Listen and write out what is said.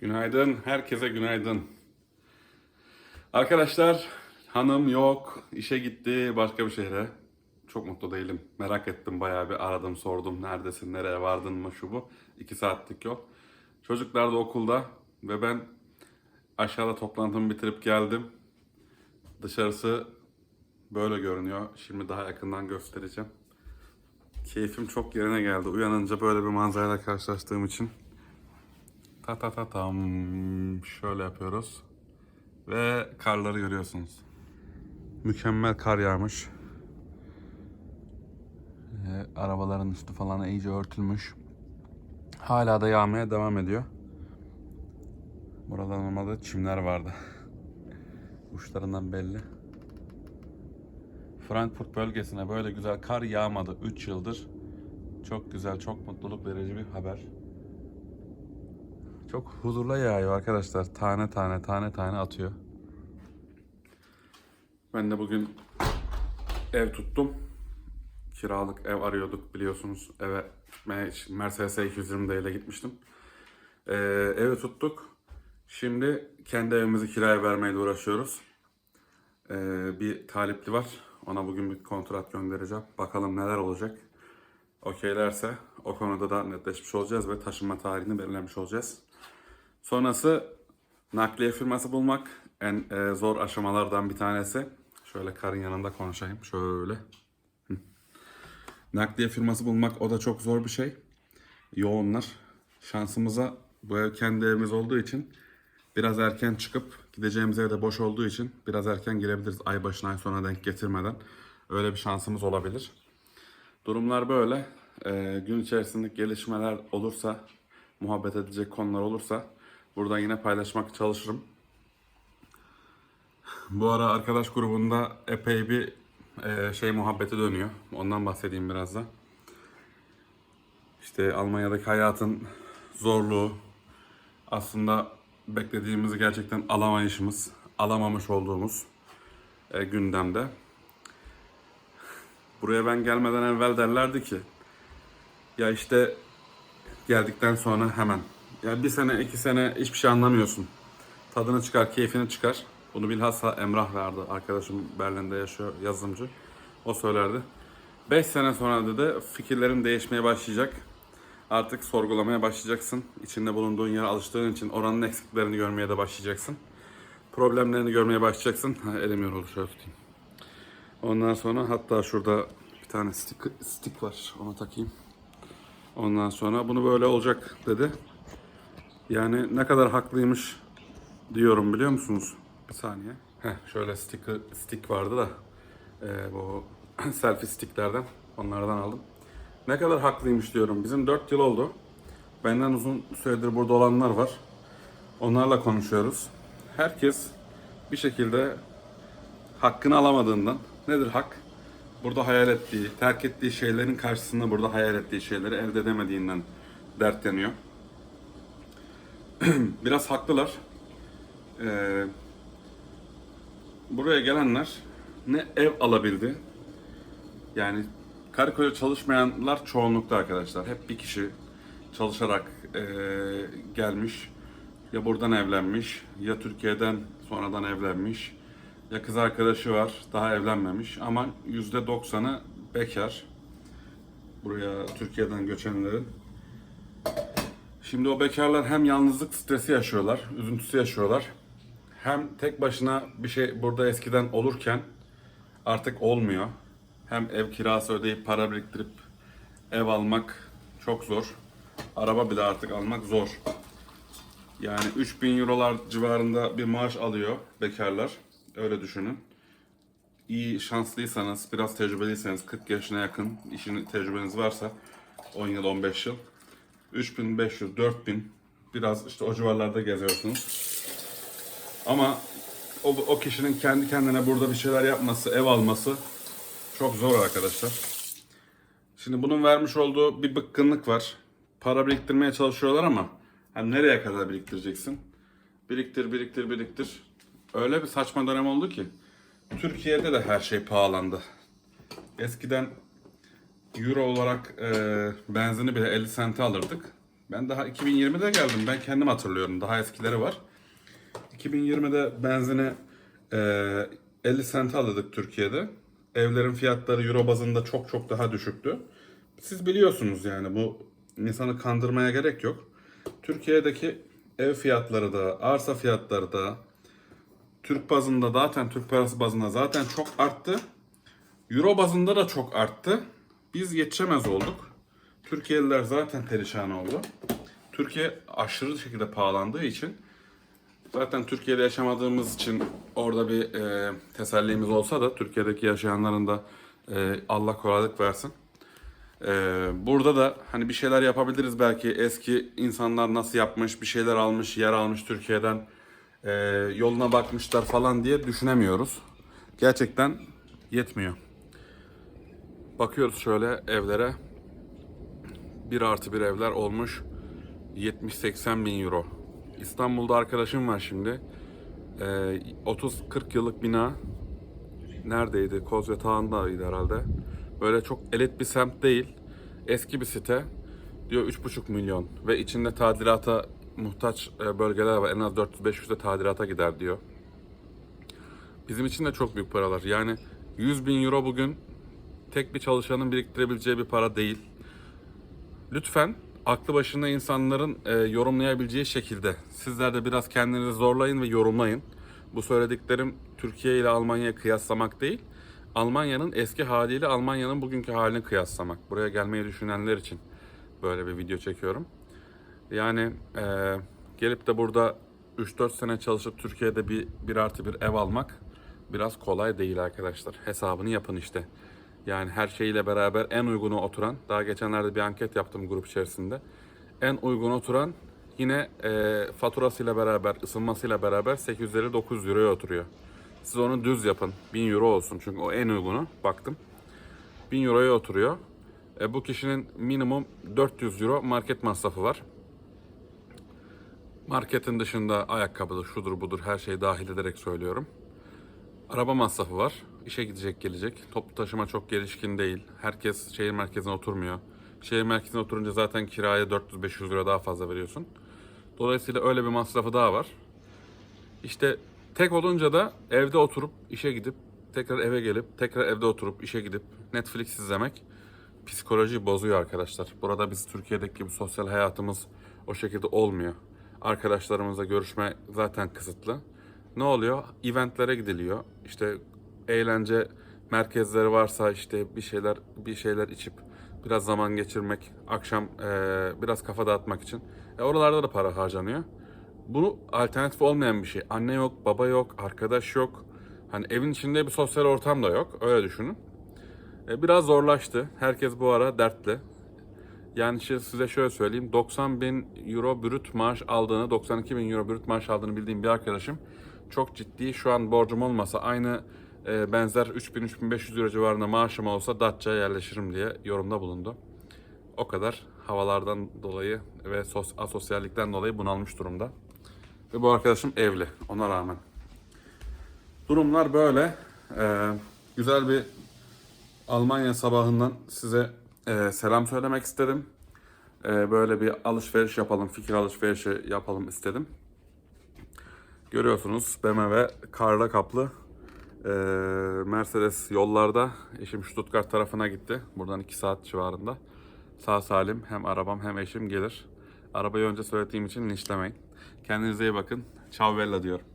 Günaydın, herkese günaydın. Arkadaşlar, hanım yok, işe gitti başka bir şehre. Çok mutlu değilim. Merak ettim bayağı bir aradım, sordum. Neredesin, nereye vardın mı şu bu. İki saatlik yol. Çocuklar da okulda ve ben aşağıda toplantımı bitirip geldim. Dışarısı böyle görünüyor. Şimdi daha yakından göstereceğim. Keyfim çok yerine geldi. Uyanınca böyle bir manzarayla karşılaştığım için. Ta ta ta tam şöyle yapıyoruz. Ve karları görüyorsunuz. Mükemmel kar yağmış. Ee, arabaların üstü falan iyice örtülmüş. Hala da yağmaya devam ediyor. Burada normalde çimler vardı. Uçlarından belli. Frankfurt bölgesine böyle güzel kar yağmadı 3 yıldır. Çok güzel, çok mutluluk verici bir haber. Çok huzurla yağıyor arkadaşlar. Tane tane tane tane atıyor. Ben de bugün ev tuttum. Kiralık ev arıyorduk biliyorsunuz. Eve gitmeye Mercedes'e 220 ile gitmiştim. Ee, evi tuttuk. Şimdi kendi evimizi kiraya vermeyle uğraşıyoruz. Ee, bir talipli var. Ona bugün bir kontrat göndereceğim. Bakalım neler olacak. Okeylerse o konuda da netleşmiş olacağız ve taşınma tarihini belirlemiş olacağız. Sonrası nakliye firması bulmak en e, zor aşamalardan bir tanesi. Şöyle karın yanında konuşayım. Şöyle. Nakliye firması bulmak o da çok zor bir şey. Yoğunlar. Şansımıza bu ev kendi evimiz olduğu için biraz erken çıkıp gideceğimiz ev de boş olduğu için biraz erken girebiliriz ay başına ay sona denk getirmeden. Öyle bir şansımız olabilir. Durumlar böyle. Ee, gün içerisinde gelişmeler olursa, muhabbet edecek konular olursa buradan yine paylaşmak çalışırım. Bu ara arkadaş grubunda epey bir e, şey muhabbeti dönüyor. Ondan bahsedeyim biraz da. İşte Almanya'daki hayatın zorluğu, aslında beklediğimizi gerçekten alamayışımız, alamamış olduğumuz e, gündemde. Buraya ben gelmeden evvel derlerdi ki ya işte geldikten sonra hemen. Ya bir sene, iki sene hiçbir şey anlamıyorsun. Tadını çıkar, keyfini çıkar. Bunu bilhassa Emrah verdi. Arkadaşım Berlin'de yaşıyor, yazılımcı. O söylerdi. 5 sene sonra dedi fikirlerin değişmeye başlayacak. Artık sorgulamaya başlayacaksın. İçinde bulunduğun yere alıştığın için oranın eksiklerini görmeye de başlayacaksın. Problemlerini görmeye başlayacaksın. Ha, elim yoruldu şöyle tutayım. Ondan sonra hatta şurada bir tane stick, stick var. Onu takayım. Ondan sonra bunu böyle olacak dedi. Yani ne kadar haklıymış diyorum biliyor musunuz? Bir saniye. Heh, şöyle stick, stick vardı da e, bu selfie sticklerden onlardan aldım. Ne kadar haklıymış diyorum. Bizim 4 yıl oldu. Benden uzun süredir burada olanlar var. Onlarla konuşuyoruz. Herkes bir şekilde hakkını alamadığından nedir hak? Burada hayal ettiği, terk ettiği şeylerin karşısında burada hayal ettiği şeyleri elde edemediğinden dertleniyor. Biraz haklılar. Ee, buraya gelenler ne ev alabildi. Yani karı koca çalışmayanlar çoğunlukta arkadaşlar. Hep bir kişi çalışarak ee, gelmiş. Ya buradan evlenmiş, ya Türkiye'den sonradan evlenmiş, ya kız arkadaşı var, daha evlenmemiş ama yüzde doksanı bekar. Buraya Türkiye'den göçenlerin. Şimdi o bekarlar hem yalnızlık stresi yaşıyorlar, üzüntüsü yaşıyorlar. Hem tek başına bir şey burada eskiden olurken artık olmuyor. Hem ev kirası ödeyip para biriktirip ev almak çok zor. Araba bile artık almak zor. Yani 3000 eurolar civarında bir maaş alıyor bekarlar. Öyle düşünün. İyi şanslıysanız, biraz tecrübeliyseniz, 40 yaşına yakın işin tecrübeniz varsa 10 yıl, 15 yıl 3500, 4000 biraz işte o civarlarda geziyorsunuz. Ama o, o kişinin kendi kendine burada bir şeyler yapması, ev alması çok zor arkadaşlar. Şimdi bunun vermiş olduğu bir bıkkınlık var. Para biriktirmeye çalışıyorlar ama hani nereye kadar biriktireceksin? Biriktir, biriktir, biriktir. Öyle bir saçma dönem oldu ki Türkiye'de de her şey pahalandı. Eskiden euro olarak e, benzini bile 50 sente alırdık. Ben daha 2020'de geldim. Ben kendim hatırlıyorum. Daha eskileri var. 2020'de benzini e, 50 sente alıyorduk Türkiye'de. Evlerin fiyatları euro bazında çok çok daha düşüktü. Siz biliyorsunuz yani bu insanı kandırmaya gerek yok. Türkiye'deki ev fiyatları da, arsa fiyatları da Türk bazında zaten Türk parası bazında zaten çok arttı. Euro bazında da çok arttı. Biz yetişemez olduk. Türkiye'liler zaten perişan oldu. Türkiye aşırı şekilde pahalandığı için zaten Türkiye'de yaşamadığımız için orada bir e, tesellimiz olsa da Türkiye'deki yaşayanların da e, Allah kolaylık versin. E, burada da hani bir şeyler yapabiliriz belki eski insanlar nasıl yapmış, bir şeyler almış, yer almış Türkiye'den e, yoluna bakmışlar falan diye düşünemiyoruz. Gerçekten yetmiyor. Bakıyoruz şöyle evlere. 1 artı bir evler olmuş 70-80 bin euro. İstanbul'da arkadaşım var şimdi. Ee, 30-40 yıllık bina. Neredeydi? Kozyaktağı'ndaydı herhalde. Böyle çok elit bir semt değil. Eski bir site. Diyor 3,5 milyon. Ve içinde tadilata muhtaç e, bölgeler var. En az 400-500 de tadilata gider diyor. Bizim için de çok büyük paralar. Yani 100 bin euro bugün tek bir çalışanın biriktirebileceği bir para değil. Lütfen aklı başında insanların e, yorumlayabileceği şekilde sizler de biraz kendinizi zorlayın ve yorumlayın. Bu söylediklerim Türkiye ile Almanya'yı kıyaslamak değil. Almanya'nın eski haliyle Almanya'nın bugünkü halini kıyaslamak. Buraya gelmeyi düşünenler için böyle bir video çekiyorum. Yani e, gelip de burada 3-4 sene çalışıp Türkiye'de bir, bir artı bir ev almak biraz kolay değil arkadaşlar. Hesabını yapın işte. Yani her şeyiyle beraber en uygunu oturan, daha geçenlerde bir anket yaptım grup içerisinde. En uygun oturan yine e, faturasıyla beraber, ısınmasıyla beraber 850-900 euroya oturuyor. Siz onu düz yapın. 1000 euro olsun çünkü o en uygunu. Baktım. 1000 euroya oturuyor. E, bu kişinin minimum 400 euro market masrafı var. Marketin dışında ayakkabıdır, şudur budur her şeyi dahil ederek söylüyorum. Araba masrafı var. İşe gidecek gelecek. Toplu taşıma çok gelişkin değil. Herkes şehir merkezine oturmuyor. Şehir merkezine oturunca zaten kiraya 400-500 lira daha fazla veriyorsun. Dolayısıyla öyle bir masrafı daha var. İşte tek olunca da evde oturup işe gidip tekrar eve gelip tekrar evde oturup işe gidip Netflix izlemek psikoloji bozuyor arkadaşlar. Burada biz Türkiye'deki gibi sosyal hayatımız o şekilde olmuyor. Arkadaşlarımızla görüşme zaten kısıtlı. Ne oluyor? Eventlere gidiliyor. İşte eğlence merkezleri varsa işte bir şeyler bir şeyler içip biraz zaman geçirmek, akşam eee, biraz kafa dağıtmak için. E, oralarda da para harcanıyor. Bu alternatif olmayan bir şey. Anne yok, baba yok, arkadaş yok. Hani evin içinde bir sosyal ortam da yok. Öyle düşünün. E, biraz zorlaştı. Herkes bu ara dertli. Yani size şöyle söyleyeyim. 90 bin euro brüt maaş aldığını, 92 bin euro brüt maaş aldığını bildiğim bir arkadaşım çok ciddi. Şu an borcum olmasa aynı e, benzer 3000-3500 euro civarında maaşım olsa Datça'ya yerleşirim diye yorumda bulundu. O kadar havalardan dolayı ve sos, asosyallikten dolayı bunalmış durumda. Ve bu arkadaşım evli ona rağmen. Durumlar böyle. Ee, güzel bir Almanya sabahından size e, selam söylemek istedim. E, böyle bir alışveriş yapalım, fikir alışverişi yapalım istedim. Görüyorsunuz BMW karla kaplı e, Mercedes yollarda. Eşim Stuttgart tarafına gitti. Buradan 2 saat civarında. Sağ salim hem arabam hem eşim gelir. Arabayı önce söylediğim için linçlemeyin. Kendinize iyi bakın. Ciao bella diyorum.